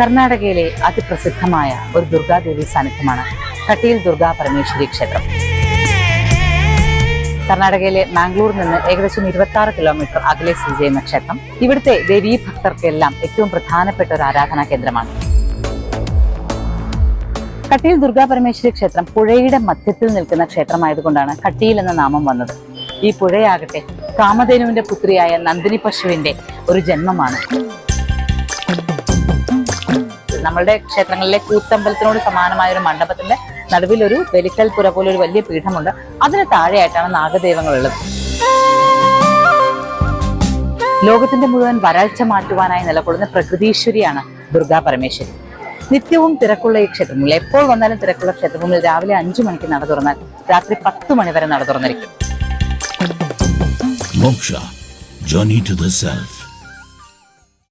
കർണാടകയിലെ അതിപ്രസിദ്ധമായ ഒരു ദുർഗാദേവി സാന്നിധ്യമാണ് കട്ടിയിൽ ദുർഗാ പരമേശ്വരി ക്ഷേത്രം. കർണാടകയിലെ മാംഗ്ലൂരിൽ നിന്ന് ഏകദേശം ഇരുപത്തി ആറ് കിലോമീറ്റർ അകലെ സ്ഥിതി ചെയ്യുന്ന ക്ഷേത്രം ഇവിടുത്തെ ദേവീ ഭക്തർക്കെല്ലാം ഏറ്റവും പ്രധാനപ്പെട്ട ഒരു ആരാധനാ കേന്ദ്രമാണ്. കട്ടിയിൽ ദുർഗാ പരമേശ്വരി ക്ഷേത്രം പുഴയുടെ മധ്യത്തിൽ നിൽക്കുന്ന ക്ഷേത്രമായതുകൊണ്ടാണ് കട്ടിയിൽ എന്ന നാമം വന്നത്. ഈ പുഴയാകട്ടെ കാമധേനുവിന്റെ പുത്രിയായ നന്ദിനി പശുവിന്റെ ഒരു ജന്മമാണ്. നമ്മളുടെ ക്ഷേത്രങ്ങളിലെ കൂത്തമ്പലത്തിനോട് സമാനമായ ഒരു മണ്ഡപത്തിന്റെ നടുവിൽ ഒരു ബലിക്കൽ പുര പോലെ ഒരു വലിയ പീഠമുണ്ട്. അതിന് താഴെയായിട്ടാണ് നാഗദൈവങ്ങൾ ഉള്ളത് ലോകത്തിന്റെ മുഴുവൻ വരൾച്ച മാറ്റുവാനായി നിലകൊള്ളുന്ന പ്രകൃതീശ്വരിയാണ് ദുർഗാ പരമേശ്വരി. നിത്യവും തിരക്കുള്ള ഈ ക്ഷേത്രങ്ങളിൽ എപ്പോൾ വന്നാലും തിരക്കുള്ള ക്ഷേത്രങ്ങളിൽ രാവിലെ അഞ്ചു മണിക്ക് നട തുറന്നാൽ രാത്രി പത്ത് മണി വരെ നട തുറന്നിരിക്കും. Moksha, Journey to the Self.